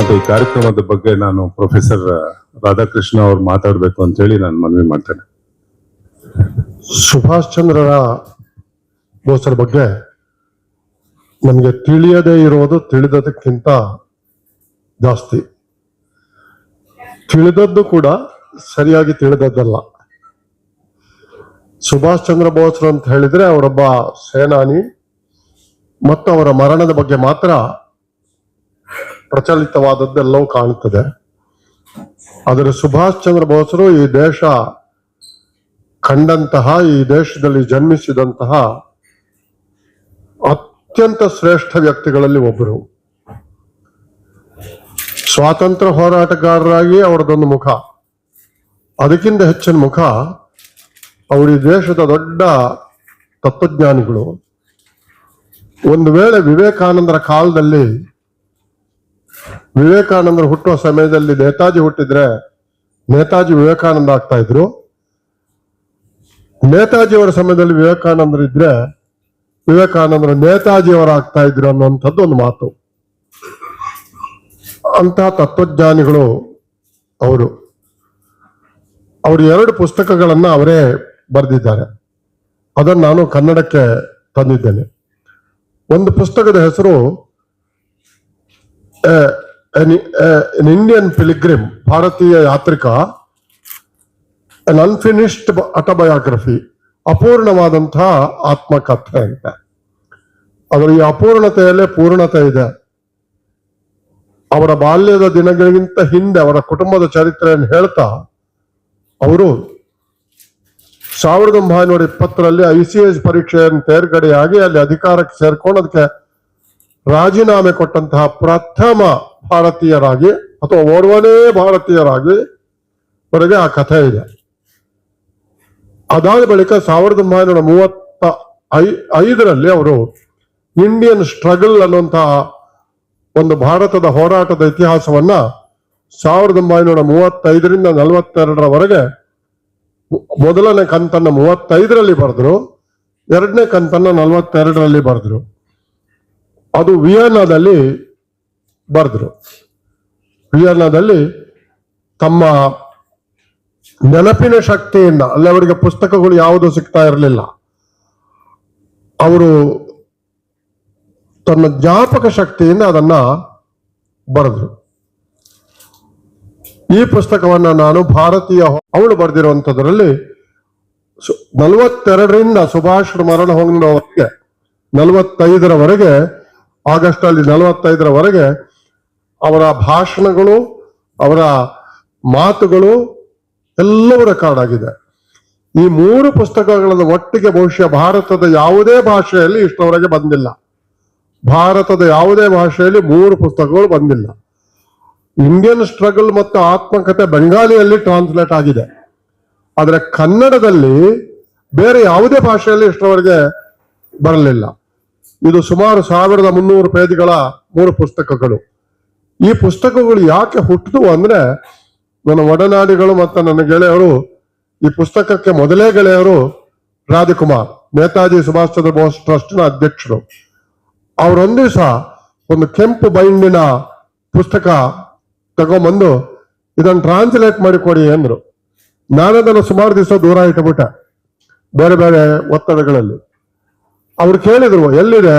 ಮತ್ತು ಈ ಕಾರ್ಯಕ್ರಮದ ಬಗ್ಗೆ ನಾನು ಪ್ರೊಫೆಸರ್ ರಾಧಾಕೃಷ್ಣ ಅವ್ರು ಮಾತಾಡಬೇಕು ಅಂತ ಹೇಳಿ ನಾನು ಮನವಿ ಮಾಡ್ತೇನೆ. ಸುಭಾಷ್ ಚಂದ್ರರ ಬೋಸರ ಬಗ್ಗೆ ನಮಗೆ ತಿಳಿಯದೇ ಇರೋದು ತಿಳಿದದಕ್ಕಿಂತ ಜಾಸ್ತಿ. ತಿಳಿದದ್ದು ಕೂಡ ಸರಿಯಾಗಿ ತಿಳಿದದ್ದಲ್ಲ. ಸುಭಾಷ್ ಚಂದ್ರ ಬೋಸ್ರು ಅಂತ ಹೇಳಿದ್ರೆ ಅವರೊಬ್ಬ ಸೇನಾನಿ ಮತ್ತು ಅವರ ಮರಣದ ಬಗ್ಗೆ ಮಾತ್ರ ಪ್ರಚಲಿತವಾದದ್ದೆಲ್ಲವೂ ಕಾಣುತ್ತದೆ. ಆದರೆ ಸುಭಾಷ್ ಚಂದ್ರ ಬೋಸರು ಈ ದೇಶ ಕಂಡಂತಹ, ಈ ದೇಶದಲ್ಲಿ ಜನ್ಮಿಸಿದಂತಹ ಅತ್ಯಂತ ಶ್ರೇಷ್ಠ ವ್ಯಕ್ತಿಗಳಲ್ಲಿ ಒಬ್ಬರು. ಸ್ವಾತಂತ್ರ್ಯ ಹೋರಾಟಗಾರರಾಗಿ ಅವರದೊಂದು ಮುಖ. ಅದಕ್ಕಿಂತ ಹೆಚ್ಚಿನ ಮುಖ ಅವರು ಈ ದೇಶದ ದೊಡ್ಡ ತತ್ವಜ್ಞಾನಿಗಳು. ಒಂದು ವೇಳೆ ವಿವೇಕಾನಂದರ ಕಾಲದಲ್ಲಿ ವಿವೇಕಾನಂದರು ಹುಟ್ಟುವ ಸಮಯದಲ್ಲಿ ನೇತಾಜಿ ಹುಟ್ಟಿದ್ರೆ ನೇತಾಜಿ ವಿವೇಕಾನಂದ ಆಗ್ತಾ ಇದ್ರು. ನೇತಾಜಿಯವರ ಸಮಯದಲ್ಲಿ ವಿವೇಕಾನಂದರು ಇದ್ರೆ ವಿವೇಕಾನಂದರು ನೇತಾಜಿಯವರು ಆಗ್ತಾ ಇದ್ರು ಅನ್ನುವಂಥದ್ದು ಒಂದು ಮಾತು. ಅಂತ ತತ್ವಜ್ಞಾನಿಗಳು ಅವರು. ಅವರು ಎರಡು ಪುಸ್ತಕಗಳನ್ನ ಅವರೇ ಬರೆದಿದ್ದಾರೆ. ಅದನ್ನು ನಾನು ಕನ್ನಡಕ್ಕೆ ತಂದಿದ್ದೇನೆ. ಒಂದು ಪುಸ್ತಕದ ಹೆಸರು ಇಂಡಿಯನ್ ಪಿಲಿಗ್ರಿಮ್ ಭಾರತೀಯ ಯಾತ್ರಿಕ ಅನ್ ಅನ್ಫಿನಿಶ್ಡ್ ಅಟೋಬಯೋಗ್ರಫಿ ಅಪೂರ್ಣವಾದಂತಹ ಆತ್ಮಕಥೆ ಅಂತ ಅದರ ಈ ಅಪೂರ್ಣತೆಯಲ್ಲೇ ಪೂರ್ಣತೆ ಇದೆ. ಅವರ ಬಾಲ್ಯದ ದಿನಗಳಿಗಿಂತ ಹಿಂದೆ ಅವರ ಕುಟುಂಬದ ಚರಿತ್ರೆಯನ್ನು ಹೇಳ್ತಾ, ಅವರು ಸಾವಿರದ ಒಂಬೈನೂರ ಇಪ್ಪತ್ತರಲ್ಲಿ ಐ ಸಿ ಎಸ್ ಪರೀಕ್ಷೆಯನ್ನು ತೇರ್ಗಡೆಯಾಗಿ ಅಲ್ಲಿ ಅಧಿಕಾರಕ್ಕೆ ಸೇರ್ಕೊಂಡು ಅದಕ್ಕೆ ರಾಜೀನಾಮೆ ಕೊಟ್ಟಂತಹ ಪ್ರಥಮ ಭಾರತೀಯರಾಗಿ ಅಥವಾ ಓರ್ವನೇ ಭಾರತೀಯರಾಗಿ ವರೆಗೆ ಆ ಕಥೆ ಇದೆ. ಅದಾದ ಬಳಿಕ ಸಾವಿರದ ಒಂಬೈನೂರ ಮೂವತ್ತ ಐ, ಐದರಲ್ಲಿ ಅವರು ಇಂಡಿಯನ್ ಸ್ಟ್ರಗಲ್ ಅನ್ನುವಂತಹ ಒಂದು ಭಾರತದ ಹೋರಾಟದ ಇತಿಹಾಸವನ್ನ ಸಾವಿರದ ಒಂಬೈನೂರ ಮೂವತ್ತೈದರಿಂದ ನಲವತ್ತೆರಡರವರೆಗೆ ಮೊದಲನೇ ಕಂತನ್ನ ಮೂವತ್ತೈದರಲ್ಲಿ ಬರೆದ್ರು, ಎರಡನೇ ಕಂತನ್ನ ನಲವತ್ತೆರಡರಲ್ಲಿ ಬರೆದ್ರು. ಅದು ವಿಯನ್ನಾದಲ್ಲಿ ಬರೆದ್ರು. ವಿಯನ್ನಾದಲ್ಲಿ ತಮ್ಮ ನೆನಪಿನ ಶಕ್ತಿಯಿಂದ, ಅಲ್ಲಿ ಅವರಿಗೆ ಪುಸ್ತಕಗಳು ಯಾವುದು ಸಿಗ್ತಾ ಇರಲಿಲ್ಲ. ಅವರು ತನ್ನ ಜ್ಞಾಪಕ ಶಕ್ತಿಯಿಂದ ಅದನ್ನ ಬರೆದ್ರು. ಈ ಪುಸ್ತಕವನ್ನ ನಾನು ಭಾರತೀಯ ಅವಳು ಬರೆದಿರುವಂತದ್ರಲ್ಲಿ ನಲವತ್ತೆರಡರಿಂದ ಸುಭಾಷ್ ಮರಣ ಹೊಂದವರೆಗೆ ನಲವತ್ತೈದರವರೆಗೆ ಆಗಸ್ಟ್ ಅಲ್ಲಿ ನಲವತ್ತೈದರವರೆಗೆ ಅವರ ಭಾಷಣಗಳು, ಅವರ ಮಾತುಗಳು ಎಲ್ಲವೂ ರೆಕಾರ್ಡ್ ಆಗಿದೆ. ಈ ಮೂರು ಪುಸ್ತಕಗಳನ್ನು ಒಟ್ಟಿಗೆ ಬಹುಶಃ ಭಾರತದ ಯಾವುದೇ ಭಾಷೆಯಲ್ಲಿ ಇಷ್ಟವರೆಗೆ ಬಂದಿಲ್ಲ. ಭಾರತದ ಯಾವುದೇ ಭಾಷೆಯಲ್ಲಿ ಮೂರು ಪುಸ್ತಕಗಳು ಬಂದಿಲ್ಲ. ಇಂಡಿಯನ್ ಸ್ಟ್ರಗಲ್ ಮತ್ತು ಆತ್ಮಕಥೆ ಬೆಂಗಾಲಿಯಲ್ಲಿ ಟ್ರಾನ್ಸ್ಲೇಟ್ ಆಗಿದೆ. ಆದರೆ ಕನ್ನಡದಲ್ಲಿ ಬೇರೆ ಯಾವುದೇ ಭಾಷೆಯಲ್ಲಿ ಇಷ್ಟವರೆಗೆ ಬರಲಿಲ್ಲ. ಇದು ಸುಮಾರು ಸಾವಿರದ ಮುನ್ನೂರು ಪೇಜ್ಗಳ ಮೂರು ಪುಸ್ತಕಗಳು. ಈ ಪುಸ್ತಕಗಳು ಯಾಕೆ ಹುಟ್ಟಿದವು ಅಂದ್ರೆ ನನ್ನ ಒಡನಾಡಿಗಳು ಮತ್ತು ನನ್ನ ಗೆಳೆಯರು ಈ ಪುಸ್ತಕಕ್ಕೆ ಮೊದಲೇ ಗೆಳೆಯರು ರಾಜಕುಮಾರ್, ನೇತಾಜಿ ಸುಭಾಷ್ ಚಂದ್ರ ಬೋಸ್ ಟ್ರಸ್ಟ್ನ ಅಧ್ಯಕ್ಷರು. ಅವರೊಂದು ದಿವಸ ಒಂದು ಕೆಂಪು ಬೈಂಡಿನ ಪುಸ್ತಕ ತಗೊಂಬಂದು ಇದನ್ನು ಟ್ರಾನ್ಸ್ಲೇಟ್ ಮಾಡಿ ಕೊಡಿ ಅಂದ್ರು. ನಾನದನ್ನು ಸುಮಾರು ದಿವಸ ದೂರ ಇಟ್ಟುಬಿಟ್ಟೆ, ಬೇರೆ ಬೇರೆ ಒತ್ತಡಗಳಲ್ಲಿ. ಅವ್ರು ಕೇಳಿದ್ರು, ಎಲ್ಲಿದೆ,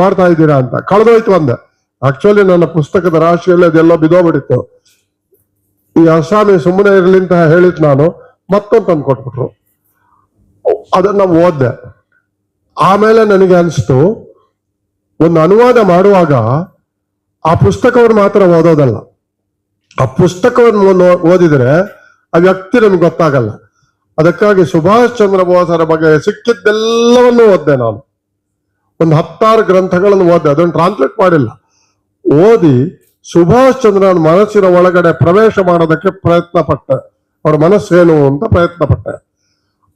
ಮಾಡ್ತಾ ಇದ್ದೀರಾ ಅಂತ. ಕಳೆದೋಯ್ತು ಅಂದೆ. ಆಕ್ಚುಲಿ ನನ್ನ ಪುಸ್ತಕದ ರಾಶಿಯಲ್ಲಿ ಅದೆಲ್ಲ ಬಿದೋಗ್ಬಿಟ್ಟಿತ್ತು. ಈ ಅಸಾಮಿ ಸುಮ್ಮನೆ ಇರಲಿ ಅಂತ ಹೇಳಿದ್ ನಾನು ಮತ್ತೊಂದು ತಂದು ಕೊಟ್ಬಿಟ್ರು. ಅದನ್ನ ಓದ್ದೆ. ಆಮೇಲೆ ನನಗೆ ಅನಿಸ್ತು, ಒಂದು ಅನುವಾದ ಮಾಡುವಾಗ ಆ ಪುಸ್ತಕವನ್ನು ಮಾತ್ರ ಓದೋದಲ್ಲ. ಆ ಪುಸ್ತಕವನ್ನು ಓದಿದ್ರೆ ಆ ವ್ಯಕ್ತಿ ನಮ್ಗೆ ಗೊತ್ತಾಗಲ್ಲ. ಅದಕ್ಕಾಗಿ ಸುಭಾಷ್ ಚಂದ್ರ ಬೋಸರ ಬಗ್ಗೆ ಸಿಕ್ಕಿದ್ದೆಲ್ಲವನ್ನೂ ಓದ್ದೆ ನಾನು. ಒಂದು ಹತ್ತಾರು ಗ್ರಂಥಗಳನ್ನು ಓದ್ದೆ. ಅದನ್ನು ಟ್ರಾನ್ಸ್ಲೇಟ್ ಮಾಡಿಲ್ಲ. ಓದಿ ಸುಭಾಷ್ ಚಂದ್ರನ ಮನಸ್ಸಿನ ಒಳಗಡೆ ಪ್ರವೇಶ ಮಾಡೋದಕ್ಕೆ ಪ್ರಯತ್ನ ಪಟ್ಟೆ ಅವರ ಮನಸ್ಸೇನು ಅಂತ ಪ್ರಯತ್ನ ಪಟ್ಟೆ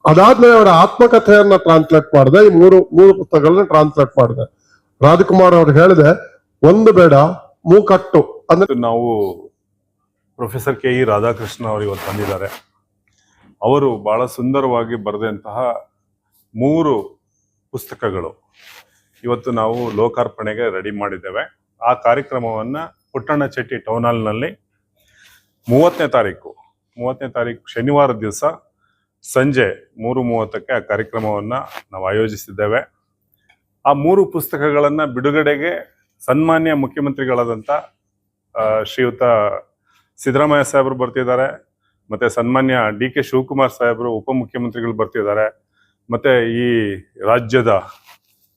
ಅದಾದ್ಮೇಲೆ ಅವರ ಆತ್ಮಕಥೆಯನ್ನ ಟ್ರಾನ್ಸ್ಲೇಟ್ ಮಾಡಿದೆ. ಈ ಮೂರು ಮೂರು ಪುಸ್ತಕಗಳನ್ನ ಟ್ರಾನ್ಸ್ಲೇಟ್ ಮಾಡಿದೆ. ರಾಜಕುಮಾರ್ ಅವ್ರು ಹೇಳಿದೆ, ಒಂದು ಬೇಡ, ಮೂಕಟ್ಟು. ಅಂದ್ರೆ ನಾವು ಪ್ರೊಫೆಸರ್ ಕೆ ಇ ರಾಧಾಕೃಷ್ಣ ಅವರು ಇವತ್ತು ಬಂದಿದ್ದಾರೆ. ಅವರು ಬಹಳ ಸುಂದರವಾಗಿ ಬರೆದಂತಹ ಮೂರು ಪುಸ್ತಕಗಳು ಇವತ್ತು ನಾವು ಲೋಕಾರ್ಪಣೆಗೆ ರೆಡಿ ಮಾಡಿದ್ದೇವೆ. ಆ ಕಾರ್ಯಕ್ರಮವನ್ನು ಪುಟ್ಟಣ್ಣ ಚೆಟ್ಟಿ ಟೌನ್ ಹಾಲ್ನಲ್ಲಿ ಮೂವತ್ತನೇ ತಾರೀಕು ಮೂವತ್ತನೇ ತಾರೀಕು ಶನಿವಾರ ದಿವಸ ಸಂಜೆ ಮೂರು ಮೂವತ್ತಕ್ಕೆ ಆ ಕಾರ್ಯಕ್ರಮವನ್ನು ನಾವು ಆಯೋಜಿಸಿದ್ದೇವೆ. ಆ ಮೂರು ಪುಸ್ತಕಗಳನ್ನು ಬಿಡುಗಡೆಗೆ ಸನ್ಮಾನ್ಯ ಮುಖ್ಯಮಂತ್ರಿಗಳಾದಂಥ ಶ್ರೀಯುತ ಸಿದ್ದರಾಮಯ್ಯ ಸಾಹೇಬರು ಬರ್ತಿದ್ದಾರೆ, ಮತ್ತು ಸನ್ಮಾನ್ಯ ಡಿ ಕೆ ಶಿವಕುಮಾರ್ ಸಾಹೇಬರು ಉಪಮುಖ್ಯಮಂತ್ರಿಗಳು ಬರ್ತಿದ್ದಾರೆ, ಮತ್ತು ಈ ರಾಜ್ಯದ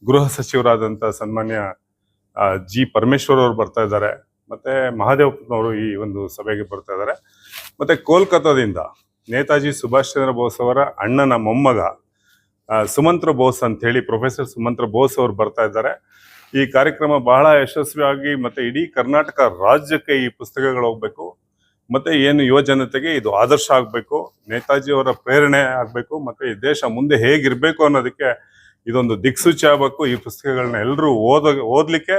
ಗೃಹ ಸಚಿವರಾದಂಥ ಸನ್ಮಾನ್ಯ ಜಿ ಪರಮೇಶ್ವರ್ ಅವರು ಬರ್ತಾ ಇದ್ದಾರೆ, ಮತ್ತೆ ಮಹಾದೇವಪ್ಪನವರು ಈ ಒಂದು ಸಭೆಗೆ ಬರ್ತಾ ಇದ್ದಾರೆ. ಮತ್ತೆ ಕೋಲ್ಕತ್ತಾದಿಂದ ನೇತಾಜಿ ಸುಭಾಷ್ ಚಂದ್ರ ಬೋಸ್ ಅವರ ಅಣ್ಣನ ಮೊಮ್ಮಗ ಸುಮಂತ್ರ ಬೋಸ್ ಅಂತ ಹೇಳಿ ಪ್ರೊಫೆಸರ್ ಸುಮಂತ್ರ ಬೋಸ್ ಅವರು ಬರ್ತಾ ಇದ್ದಾರೆ. ಈ ಕಾರ್ಯಕ್ರಮ ಬಹಳ ಯಶಸ್ವಿಯಾಗಿ ಮತ್ತೆ ಇಡೀ ಕರ್ನಾಟಕ ರಾಜ್ಯಕ್ಕೆ ಈ ಪುಸ್ತಕಗಳು ಹೋಗ್ಬೇಕು, ಮತ್ತೆ ಏನು ಯುವ ಜನತೆಗೆ ಇದು ಆದರ್ಶ ಆಗಬೇಕು, ನೇತಾಜಿ ಅವರ ಪ್ರೇರಣೆ ಆಗಬೇಕು, ಮತ್ತೆ ಈ ದೇಶ ಮುಂದೆ ಹೇಗಿರ್ಬೇಕು ಅನ್ನೋದಕ್ಕೆ ಇದೊಂದು ದಿಕ್ಸೂಚಿ ಆಗಬೇಕು ಈ ಪುಸ್ತಕಗಳನ್ನ ಎಲ್ಲರೂ ಓದ ಓದ್ಲಿಕ್ಕೆ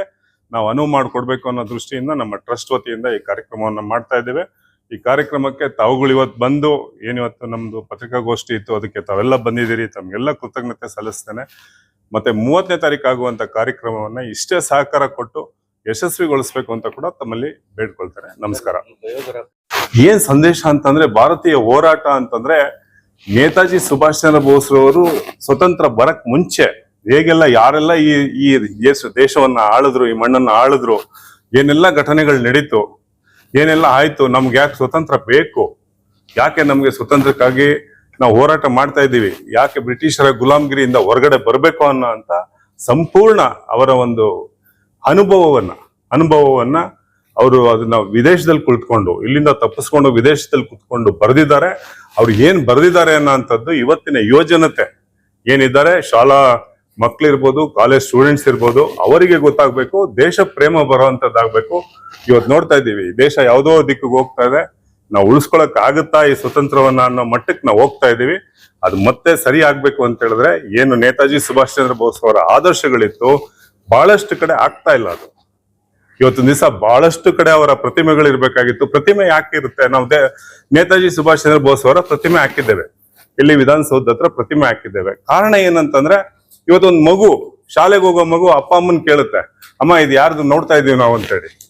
ನಾವು ಅನುವು ಮಾಡಿಕೊಡ್ಬೇಕು ಅನ್ನೋ ದೃಷ್ಟಿಯಿಂದ ನಮ್ಮ ಟ್ರಸ್ಟ್ ವತಿಯಿಂದ ಈ ಕಾರ್ಯಕ್ರಮವನ್ನು ಮಾಡ್ತಾ ಇದ್ದೇವೆ. ಈ ಕಾರ್ಯಕ್ರಮಕ್ಕೆ ತಾವುಗಳು ಇವತ್ತು ಬಂದು ಏನಿವತ್ತು ನಮ್ದು ಪತ್ರಿಕಾಗೋಷ್ಠಿ ಇತ್ತು ಅದಕ್ಕೆ ತಾವೆಲ್ಲ ಬಂದಿದ್ದೀರಿ ತಮಗೆಲ್ಲ ಕೃತಜ್ಞತೆ ಸಲ್ಲಿಸ್ತೇನೆ. ಮತ್ತೆ ಮೂವತ್ತನೇ ತಾರೀಕು ಆಗುವಂತ ಕಾರ್ಯಕ್ರಮವನ್ನ ಇಷ್ಟೇ ಸಹಕಾರ ಕೊಟ್ಟು ಯಶಸ್ವಿಗೊಳಿಸ್ಬೇಕು ಅಂತ ಕೂಡ ತಮ್ಮಲ್ಲಿ ಬೇಡ್ಕೊಳ್ತಾರೆ ನಮಸ್ಕಾರ. ಏನ್ ಸಂದೇಶ ಅಂತಂದ್ರೆ ಭಾರತೀಯ ಹೋರಾಟ ಅಂತಂದ್ರೆ ನೇತಾಜಿ ಸುಭಾಷ್ ಚಂದ್ರ ಬೋಸ್ ಅವರು ಸ್ವತಂತ್ರ ಬರಕ್ ಮುಂಚೆ ಹೇಗೆಲ್ಲ ಯಾರೆಲ್ಲ ಈ ಈ ದೇಶ, ದೇಶವನ್ನ ಆಳಿದ್ರು, ಈ ಮಣ್ಣನ್ನ ಆಳಿದ್ರು, ಏನೆಲ್ಲ ಘಟನೆಗಳು ನಡೀತು, ಏನೆಲ್ಲ ಆಯ್ತು, ನಮ್ಗೆ ಯಾಕೆ ಸ್ವತಂತ್ರ ಬೇಕು? ಯಾಕೆ ನಮ್ಗೆ ಸ್ವತಂತ್ರಕ್ಕಾಗಿ ನಾವು ಹೋರಾಟ ಮಾಡ್ತಾ ಇದ್ದೀವಿ? ಯಾಕೆ ಬ್ರಿಟಿಷರ ಗುಲಾಮಗಿರಿಯಿಂದ ಹೊರಗಡೆ ಬರಬೇಕು ಅನ್ನೋ ಅಂತ ಸಂಪೂರ್ಣ ಅವರ ಒಂದು ಅನುಭವವನ್ನ ಅನುಭವವನ್ನ ಅವರು ಅದನ್ನ ವಿದೇಶದಲ್ಲಿ ಕುಳಿತುಕೊಂಡು, ಇಲ್ಲಿಂದ ತಪ್ಪಿಸ್ಕೊಂಡು ವಿದೇಶದಲ್ಲಿ ಕುತ್ಕೊಂಡು ಬರೆದಿದ್ದಾರೆ. ಅವ್ರು ಏನ್ ಬರೆದಿದ್ದಾರೆ ಅನ್ನೋಂಥದ್ದು ಇವತ್ತಿನ ಯೋಜನತೆ. ಏನಿದ್ದಾರೆ? ಶಾಲಾ ಮಕ್ಳಿರ್ಬೋದು, ಕಾಲೇಜ್ ಸ್ಟೂಡೆಂಟ್ಸ್ ಇರ್ಬೋದು, ಅವರಿಗೆ ಗೊತ್ತಾಗ್ಬೇಕು, ದೇಶ ಪ್ರೇಮ ಬರುವಂಥದ್ದಾಗಬೇಕು. ಇವತ್ತು ನೋಡ್ತಾ ಇದ್ದೀವಿ ದೇಶ ಯಾವುದೋ ದಿಕ್ಕಿಗೆ ಹೋಗ್ತಾ ಇದೆ. ನಾವು ಉಳಿಸ್ಕೊಳಕ್ ಆಗುತ್ತಾ ಈ ಸ್ವತಂತ್ರವನ್ನ ಅನ್ನೋ ಮಟ್ಟಕ್ಕೆ ನಾವು ಹೋಗ್ತಾ ಇದ್ದೀವಿ. ಅದು ಮತ್ತೆ ಸರಿ ಆಗ್ಬೇಕು ಅಂತ ಹೇಳಿದ್ರೆ, ಏನು ನೇತಾಜಿ ಸುಭಾಷ್ ಚಂದ್ರ ಬೋಸ್ ಅವರ ಆದರ್ಶಗಳಿತ್ತು, ಬಹಳಷ್ಟು ಕಡೆ ಆಗ್ತಾ ಇಲ್ಲ ಅದು. ಇವತ್ತು ದಿವಸ ಬಹಳಷ್ಟು ಕಡೆ ಅವರ ಪ್ರತಿಮೆಗಳು ಇರಬೇಕಾಗಿತ್ತು. ಪ್ರತಿಮೆ ಯಾಕೆ ಇರುತ್ತೆ? ನಾವು ನೇತಾಜಿ ಸುಭಾಷ್ ಚಂದ್ರ ಬೋಸ್ ಅವರ ಪ್ರತಿಮೆ ಹಾಕಿದ್ದೇವೆ. ಇಲ್ಲಿ ವಿಧಾನಸೌಧ ಹತ್ರ ಪ್ರತಿಮೆ ಹಾಕಿದ್ದೇವೆ. ಕಾರಣ ಏನಂತಂದ್ರೆ, ಇವತ್ತೊಂದು ಮಗು, ಶಾಲೆಗೆ ಹೋಗೋ ಮಗು ಅಪ್ಪ ಅಮ್ಮನ್ ಕೇಳುತ್ತೆ. ಅಮ್ಮ, ಇದು ಯಾರ್ದು ನೋಡ್ತಾ ಇದೀವಿ ನಾವು? ಅಂತೇಳಿ.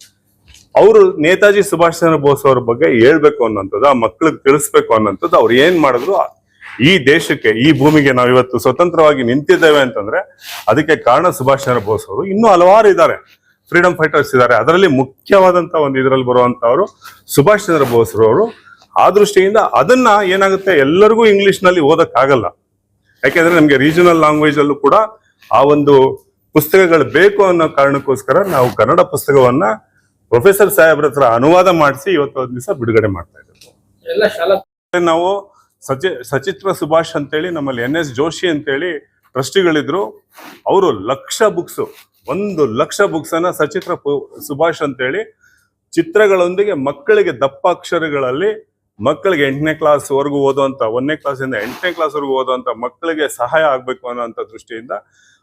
ಅವರು ನೇತಾಜಿ ಸುಭಾಷ್ ಚಂದ್ರ ಬೋಸ್ ಅವ್ರ ಬಗ್ಗೆ ಹೇಳ್ಬೇಕು ಅನ್ನೋಂಥದ್ದು, ಆ ಮಕ್ಳಿಗೆ ತಿಳಿಸ್ಬೇಕು ಅನ್ನೋಂಥದ್ದು ಅವ್ರು ಏನ್ ಮಾಡಿದ್ರು? ಈ ದೇಶಕ್ಕೆ, ಈ ಭೂಮಿಗೆ ನಾವು ಇವತ್ತು ಸ್ವತಂತ್ರವಾಗಿ ನಿಂತಿದ್ದೇವೆ ಅಂತಂದ್ರೆ, ಅದಕ್ಕೆ ಕಾರಣ ಸುಭಾಷ್ ಚಂದ್ರ ಬೋಸ್ ಅವರು ಇನ್ನೂ ಹಲವಾರು ಇದ್ದಾರೆ. ಫ್ರೀಡಮ್ ಫೈಟರ್ಸ್ ಇದ್ದಾರೆ. ಅದರಲ್ಲಿ ಮುಖ್ಯವಾದಂತ ಒಂದು ಇದರಲ್ಲಿ ಬರುವಂತವರು ಸುಭಾಷ್ ಚಂದ್ರ ಬೋಸ್ ಅವರು ಆ ದೃಷ್ಟಿಯಿಂದ ಅದನ್ನ ಏನಾಗುತ್ತೆ? ಎಲ್ಲರಿಗೂ ಇಂಗ್ಲಿಷ್ನಲ್ಲಿ ಓದಕ್ಕಾಗಲ್ಲ. ಆಗಲ್ಲ ಯಾಕೆಂದ್ರೆ ನಮ್ಗೆ ರೀಜನಲ್ ಲ್ಯಾಂಗ್ವೇಜ್ ಅಲ್ಲೂ ಕೂಡ ಆ ಒಂದು ಪುಸ್ತಕಗಳು ಬೇಕು ಅನ್ನೋ ಕಾರಣಕ್ಕೋಸ್ಕರ ನಾವು ಕನ್ನಡ ಪುಸ್ತಕವನ್ನ ಪ್ರೊಫೆಸರ್ ಸಾಹೇಬ್ರ ಹತ್ರ ಅನುವಾದ ಮಾಡಿಸಿ ಇವತ್ತು ಒಂದು ದಿವಸ ಬಿಡುಗಡೆ ಮಾಡ್ತಾ ಇದ್ದೇವೆ. ಎಲ್ಲ ಶಾಲಾ ನಾವು ಸಚಿ ಸಚಿತ್ರ ಸುಭಾಷ್ ಅಂತೇಳಿ ನಮ್ಮಲ್ಲಿ ಎನ್ ಎಸ್ ಜೋಶಿ ಅಂತೇಳಿ ಟ್ರಸ್ಟಿಗಳಿದ್ರು. ಅವರು ಲಕ್ಷ ಬುಕ್ಸ್ ಒಂದು ಲಕ್ಷ ಬುಕ್ಸ್ ಅನ್ನ ಸಚಿತ್ರ ಸುಭಾಷ್ ಅಂತೇಳಿ ಚಿತ್ರಗಳೊಂದಿಗೆ ಮಕ್ಕಳಿಗೆ ದಪ್ಪ ಅಕ್ಷರಗಳಲ್ಲಿ ಮಕ್ಕಳಿಗೆ ಎಂಟನೇ ಕ್ಲಾಸ್ ವರೆಗೂ ಓದುವಂತ, ಒಂದನೇ ಕ್ಲಾಸಿಂದ ಎಂಟನೇ ಕ್ಲಾಸ್ ವರೆಗೂ ಓದುವಂತ ಮಕ್ಕಳಿಗೆ ಸಹಾಯ ಆಗ್ಬೇಕು ಅನ್ನೋಂಥ ದೃಷ್ಟಿಯಿಂದ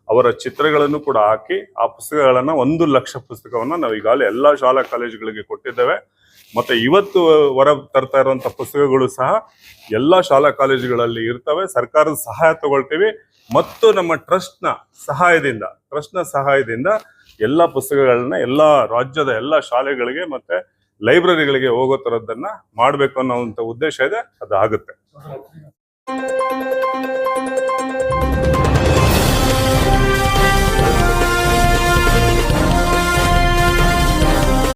ಅವರ ಚಿತ್ರಗಳನ್ನು ಕೂಡ ಹಾಕಿ ಆ ಪುಸ್ತಕಗಳನ್ನ ಒಂದು ಲಕ್ಷ ಪುಸ್ತಕವನ್ನ ನಾವು ಈಗಾಗಲೇ ಎಲ್ಲಾ ಶಾಲಾ ಕಾಲೇಜುಗಳಿಗೆ ಕೊಟ್ಟಿದ್ದೇವೆ. ಮತ್ತೆ ಇವತ್ತು ಹೊರ ತರ್ತಾ ಇರುವಂತ ಪುಸ್ತಕಗಳು ಸಹ ಎಲ್ಲಾ ಶಾಲಾ ಕಾಲೇಜುಗಳಲ್ಲಿ ಇರ್ತವೆ. ಸರ್ಕಾರದ ಸಹಾಯ ತಗೊಳ್ತೀವಿ. ಮತ್ತು ನಮ್ಮ ಟ್ರಸ್ಟ್ನ ಸಹಾಯದಿಂದ ಟ್ರಸ್ಟ್ನ ಸಹಾಯದಿಂದ ಎಲ್ಲ ಪುಸ್ತಕಗಳನ್ನ ಎಲ್ಲ ರಾಜ್ಯದ ಎಲ್ಲ ಶಾಲೆಗಳಿಗೆ ಮತ್ತೆ ಲೈಬ್ರರಿಗಳಿಗೆ ಹೋಗೋ ತರದ್ದನ್ನ ಮಾಡ್ಬೇಕು ಅನ್ನೋ ಉದ್ದೇಶ ಇದೆ ಅದು ಆಗುತ್ತೆ